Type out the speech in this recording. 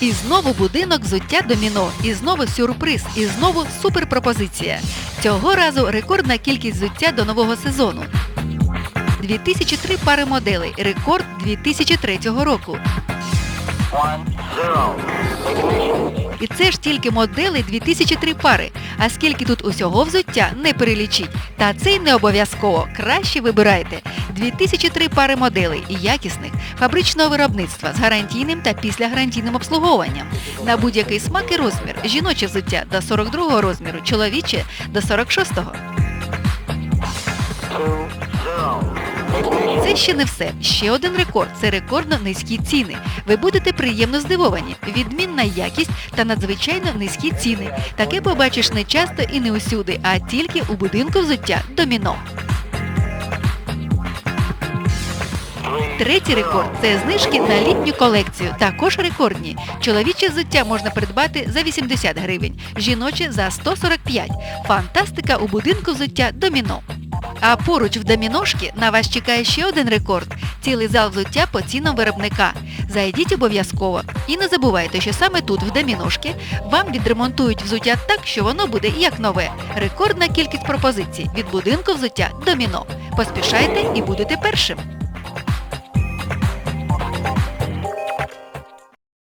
І знову будинок взуття доміно, і знову сюрприз, і знову суперпропозиція. Цього разу рекордна кількість взуття до нового сезону. 2003 пари моделей, рекорд 2003 року. І це ж тільки моделей 2003 пари. А скільки тут усього взуття не перелічіть. Та це й не обов'язково. Краще вибирайте. 2003 пари моделей і якісних фабричного виробництва з гарантійним та післягарантійним обслуговуванням. На будь-який смак і розмір. Жіноче взуття до 42 розміру, чоловіче до 46-го. Це ще не все. Ще один рекорд це рекордно низькі ціни. Ви будете приємно здивовані. Відмінна якість та надзвичайно низькі ціни. Таке побачиш не часто і не усюди, а тільки у будинку взуття доміно. Третій рекорд це знижки на літню колекцію. Також рекордні. Чоловіче взуття можна придбати за 80 гривень, жіноче за 145. Фантастика у будинку взуття доміно. А поруч в доміношки на вас чекає ще один рекорд цілий зал взуття по цінам виробника. Зайдіть обов'язково. І не забувайте, що саме тут, в доміношки, вам відремонтують взуття так, що воно буде як нове. Рекордна кількість пропозицій від будинку взуття доміно. Поспішайте і будете першим.